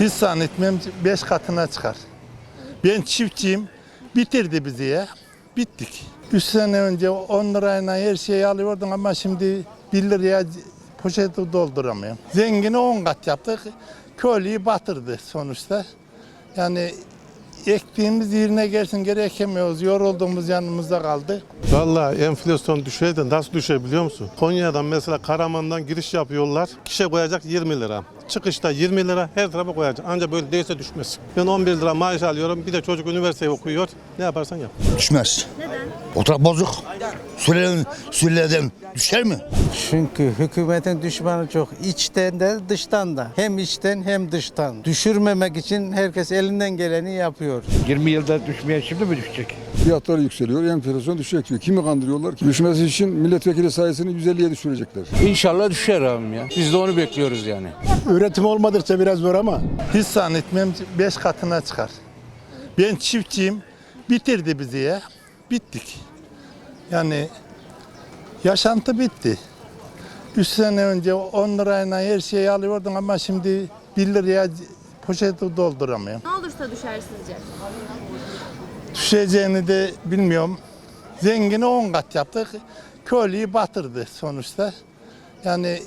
Hiç zannetmem 5 katına çıkar. Ben çiftçiyim. Bitirdi bizi ya. Bittik. 3 sene önce 10 lirayla her şeyi alıyordun ama şimdi 1 liraya poşeti dolduramıyorum. Zengini 10 kat yaptık. Köylüyü batırdı sonuçta. Yani ektiğimiz yerine gelsin geri ekemiyoruz. Yorulduğumuz yanımızda kaldı. Vallahi enflasyon düşüyor da nasıl düşüyor biliyor musun? Konya'dan mesela Karaman'dan giriş yapıyorlar. Kişi koyacak 20 lira. Çıkışta 20 lira her tarafa koyacak. Ancak böyle değilse düşmez. Ben 11 lira maaş alıyorum. Bir de çocuk üniversiteye okuyor. Ne yaparsan yap. Düşmez. Neden? Oturak bozuk. Süreden, süreden düşer mi? Çünkü hükümetin düşmanı çok. İçten de dıştan da. Hem içten hem dıştan. Düşürmemek için herkes elinden geleni yapıyor. 20 yılda düşmeye şimdi mi düşecek? Fiyatlar yükseliyor, enflasyon düşecek diyor. Kimi kandırıyorlar ki? Düşmesi için milletvekili sayısını 150'ye düşürecekler. İnşallah düşer abim ya. Biz de onu bekliyoruz yani. Üretim olmadıkça biraz zor ama Hiç zannetmem 5 katına çıkar. Ben çiftçiyim. Bitirdi bizi ya. Bittik. Yani yaşantı bitti. 3 sene önce 10 lirayla her şeyi alıyordun ama şimdi 1 liraya poşeti dolduramıyorum. Ne olursa düşer sizce? Düşeceğini de bilmiyorum. Zengini 10 kat yaptık. Köylüyü batırdı sonuçta. Yani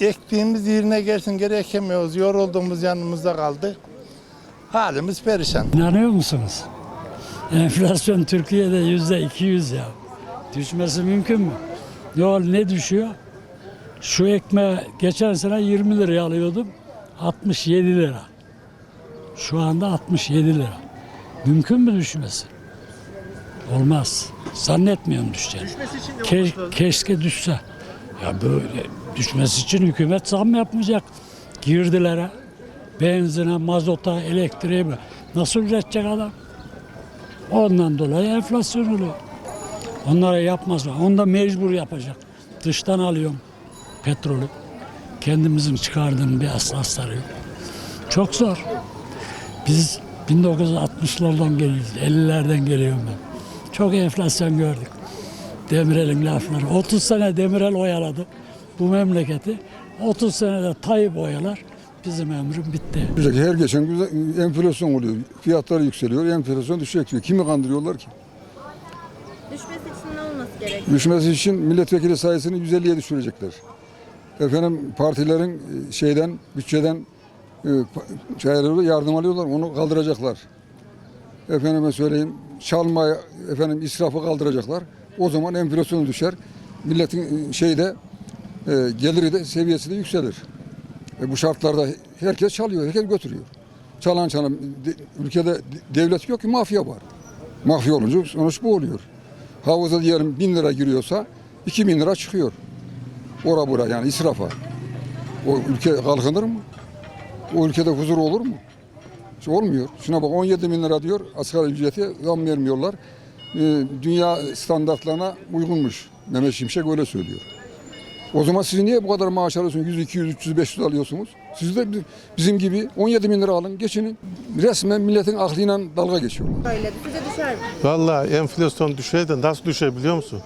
ektiğimiz yerine gelsin geri ekemiyoruz. Yorulduğumuz yanımızda kaldı. Halimiz perişan. İnanıyor musunuz? Enflasyon Türkiye'de yüzde 200 ya. Düşmesi mümkün mü? Yok ne düşüyor? Şu ekmeği geçen sene 20 liraya alıyordum. 67 lira. Şu anda 67 lira. Mümkün mü düşmesi? Olmaz. Zannetmiyorum düşeceğini. Ke- keşke düşse. Ya böyle düşmesi için hükümet zam yapmayacak. Girdilere, benzine, mazota, elektriğe mi? Nasıl üretecek adam? Ondan dolayı enflasyon oluyor. Onlara yapmaz mı? Onu da mecbur yapacak. Dıştan alıyorum petrolü. Kendimizin çıkardığım bir aslasları yok. Çok zor. Biz 1960'lardan geliyoruz. 50'lerden geliyorum ben. Çok enflasyon gördük. Demirel'in lafları. 30 sene Demirel oyaladı bu memleketi. 30 senede Tayyip oyalar. Bizim ömrüm bitti. Her geçen gün enflasyon oluyor. Fiyatlar yükseliyor, enflasyon düşecek diyor. Kimi kandırıyorlar ki? Düşmesi için ne olması gerek? Düşmesi için milletvekili sayısını 150'ye düşürecekler. Efendim partilerin e, şeyden, bütçeden şeyleri yardım alıyorlar, onu kaldıracaklar. Efendime söyleyeyim, çalma, efendim israfı kaldıracaklar. O zaman enflasyon düşer. Milletin e, şeyde e, geliri de seviyesi de yükselir. E, bu şartlarda herkes çalıyor, herkes götürüyor. Çalan çalan, de- ülkede de- devlet yok ki mafya var. Mafya olunca sonuç bu oluyor. Havuza diyelim bin lira giriyorsa 2000 lira çıkıyor. Ora bura yani israfa. O ülke kalkınır mı? O ülkede huzur olur mu? Hiç olmuyor. Şuna bak 17 bin lira diyor asgari ücreti zam vermiyorlar. Ee, dünya standartlarına uygunmuş. Mehmet Şimşek öyle söylüyor. O zaman siz niye bu kadar maaş alıyorsunuz? 100, 200, 300, 500 alıyorsunuz. Siz de bi- bizim gibi 17 bin lira alın, geçinin. Resmen milletin aklıyla dalga geçiyorlar. Öyle sizce düşer mi? Vallahi enflasyon düşüyor da nasıl düşüyor biliyor musun?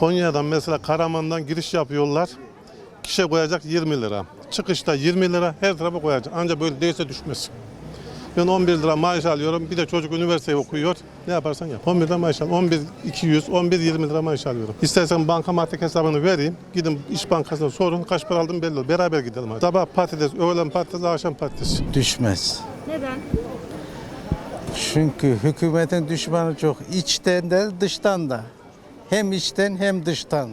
Konya'dan mesela Karaman'dan giriş yapıyorlar. Kişi koyacak 20 lira. Çıkışta 20 lira her tarafa koyacak. Ancak böyle değilse düşmez. Ben 11 lira maaş alıyorum. Bir de çocuk üniversiteye okuyor. Ne yaparsan yap. 11 lira maaş alıyorum. 11 200, 11 20 lira maaş alıyorum. İstersen bankamatik hesabını vereyim. Gidin iş bankasına sorun. Kaç para aldım belli olur. Beraber gidelim. Hadi. Sabah patates, öğlen patates, akşam patates. Düşmez. Neden? Çünkü hükümetin düşmanı çok. İçten de dıştan da. Hem içten hem dıştan.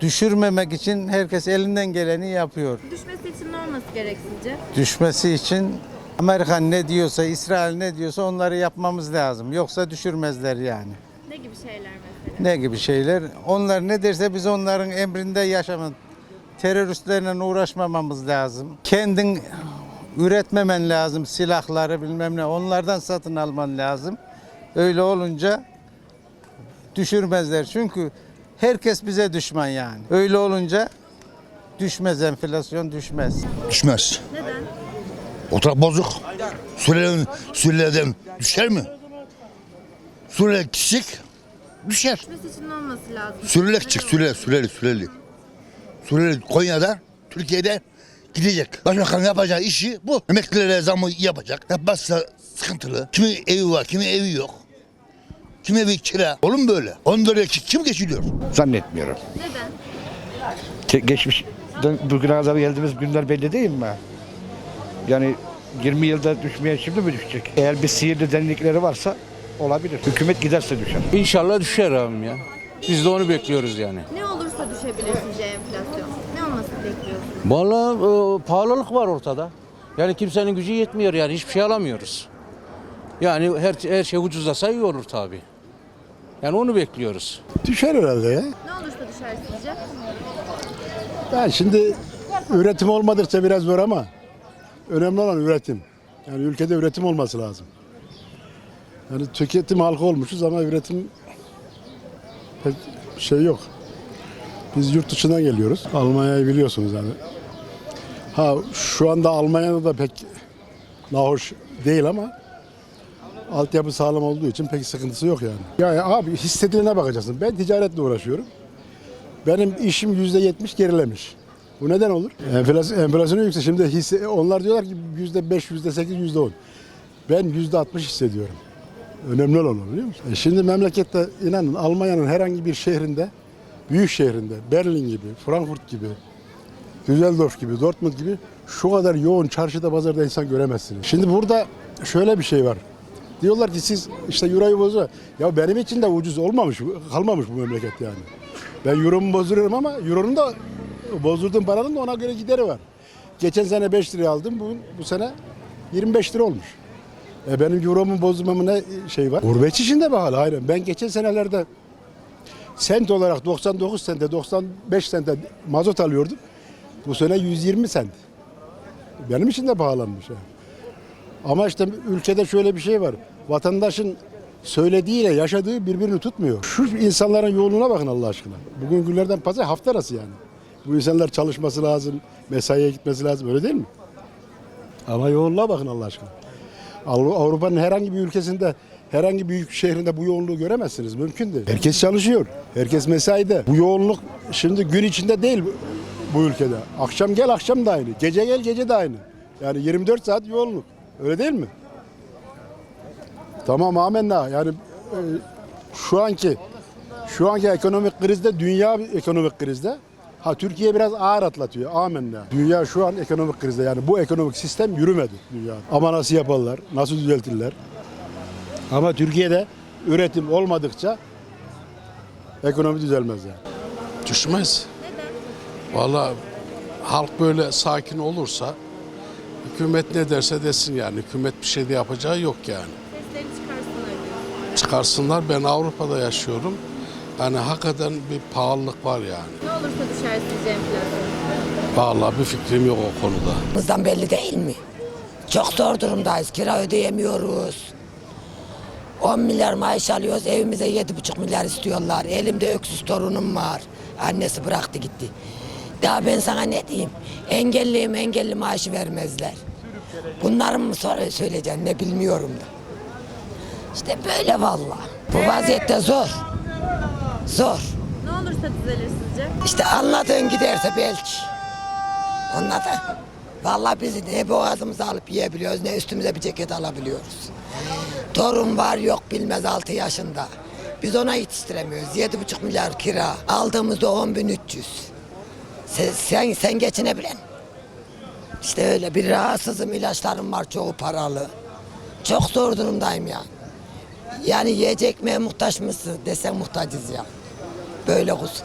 Düşürmemek için herkes elinden geleni yapıyor. Düşmesi için ne olması gerek sizce? Düşmesi için Amerika ne diyorsa, İsrail ne diyorsa onları yapmamız lazım. Yoksa düşürmezler yani. Ne gibi şeyler mesela? Ne gibi şeyler? Onlar ne derse biz onların emrinde yaşamın. Teröristlerle uğraşmamamız lazım. Kendin üretmemen lazım silahları bilmem ne. Onlardan satın alman lazım. Öyle olunca düşürmezler. Çünkü herkes bize düşman yani. Öyle olunca düşmez enflasyon düşmez. Düşmez. Oturak bozuk. Süreden, süreden düşer mi? Süreli kişik düşer. Düşmesi için olması lazım? Süreli Ne küçük, olur? süreli, süreli, süreli. Konya'da, Türkiye'de gidecek. Başbakan yapacağı işi bu. Emeklilere zamı yapacak. Yapmazsa sıkıntılı. Kimi evi var, kimi evi yok. Kimi evi kira. Olur mu böyle? 10 liraya ki- kim geçiliyor? Zannetmiyorum. Neden? Te- geçmişten bugüne kadar geldiğimiz günler belli değil mi? Yani 20 yılda düşmeye şimdi mi düşecek? Eğer bir sihirli derinlikleri varsa olabilir. Hükümet giderse düşer. İnşallah düşer abim ya. Biz de onu bekliyoruz yani. Ne olursa düşebilir sizce enflasyon? Ne olmasını bekliyorsunuz? Vallahi e, pahalılık var ortada. Yani kimsenin gücü yetmiyor yani hiçbir şey alamıyoruz. Yani her, her şey ucuzlasa iyi olur tabii. Yani onu bekliyoruz. Düşer herhalde ya. Ne olursa düşer sizce? Yani şimdi üretim olmadıkça biraz zor ama önemli olan üretim. Yani ülkede üretim olması lazım. Yani tüketim halkı olmuşuz ama üretim pek şey yok. Biz yurt dışından geliyoruz. Almanya'yı biliyorsunuz yani. Ha şu anda Almanya'da da pek nahoş değil ama altyapı sağlam olduğu için pek sıkıntısı yok yani. Yani abi hissedilene bakacaksın. Ben ticaretle uğraşıyorum. Benim işim yüzde yetmiş gerilemiş. Bu neden olur? Enflasyon, enflasyonu yüksek. Şimdi hisse, onlar diyorlar ki yüzde beş, yüzde sekiz, yüzde on. Ben yüzde altmış hissediyorum. Önemli olan o biliyor musun? E şimdi memlekette inanın Almanya'nın herhangi bir şehrinde, büyük şehrinde, Berlin gibi, Frankfurt gibi, Düsseldorf gibi, Dortmund gibi şu kadar yoğun çarşıda pazarda insan göremezsiniz. Şimdi burada şöyle bir şey var. Diyorlar ki siz işte euroyu bozuyor. Ya benim için de ucuz olmamış, kalmamış bu memleket yani. Ben euromu bozduruyorum ama euronun da bozdurduğum paranın da ona göre gideri var. Geçen sene 5 liraya aldım, bu, bu sene 25 lira olmuş. E benim euromu bozmamın ne şey var? Gurbetçi için de pahalı aynen. Ben geçen senelerde sent olarak 99 sente, 95 sente mazot alıyordum. Bu sene 120 sent. Benim için de pahalanmış. Yani. Ama işte ülkede şöyle bir şey var. Vatandaşın söylediğiyle yaşadığı birbirini tutmuyor. Şu insanların yoğunluğuna bakın Allah aşkına. Bugün günlerden pazar hafta arası yani. Bu insanlar çalışması lazım, mesaiye gitmesi lazım öyle değil mi? Ama yoğunluğa bakın Allah aşkına. Avru- Avrupa'nın herhangi bir ülkesinde, herhangi büyük şehrinde bu yoğunluğu göremezsiniz. Mümkün değil. Herkes çalışıyor. Herkes mesaide. Bu yoğunluk şimdi gün içinde değil bu, ülkede. Akşam gel akşam da aynı. Gece gel gece de aynı. Yani 24 saat yoğunluk. Öyle değil mi? Tamam amenna. Yani e, şu anki şu anki ekonomik krizde dünya ekonomik krizde. Ha Türkiye biraz ağır atlatıyor. Amenna. Dünya şu an ekonomik krizde. Yani bu ekonomik sistem yürümedi dünya. Ama nasıl yaparlar? Nasıl düzeltirler? Ama Türkiye'de üretim olmadıkça ekonomi düzelmez yani. Düşmez. Valla halk böyle sakin olursa hükümet ne derse desin yani. Hükümet bir şey de yapacağı yok yani. Sesleri çıkarsınlar. Çıkarsınlar ben Avrupa'da yaşıyorum. Yani hakikaten bir pahalılık var yani. Ne olursa düşer sizce enflasyon? Vallahi bir fikrim yok o konuda. Bizden belli değil mi? Çok zor durumdayız. Kira ödeyemiyoruz. 10 milyar maaş alıyoruz. Evimize 7,5 milyar istiyorlar. Elimde öksüz torunum var. Annesi bıraktı gitti. Daha ben sana ne diyeyim? Engelliyim engelli maaşı vermezler. Bunları mı sonra söyleyeceğim ne bilmiyorum da. İşte böyle vallahi. Bu vaziyette zor. Zor. Ne olursa düzelir sizce? İşte anladığın giderse belki. Anladın? Vallahi biz ne boğazımızı alıp yiyebiliyoruz ne üstümüze bir ceket alabiliyoruz. Torun var yok bilmez 6 yaşında. Biz ona yetiştiremiyoruz. Yedi buçuk milyar kira. Aldığımızda on bin üç yüz. Sen, sen, sen geçinebilen. İşte öyle bir rahatsızım ilaçlarım var çoğu paralı. Çok zor durumdayım ya. Yani yiyecek ekmeğe muhtaç mısın desen muhtacız ya. Böyle kuzum.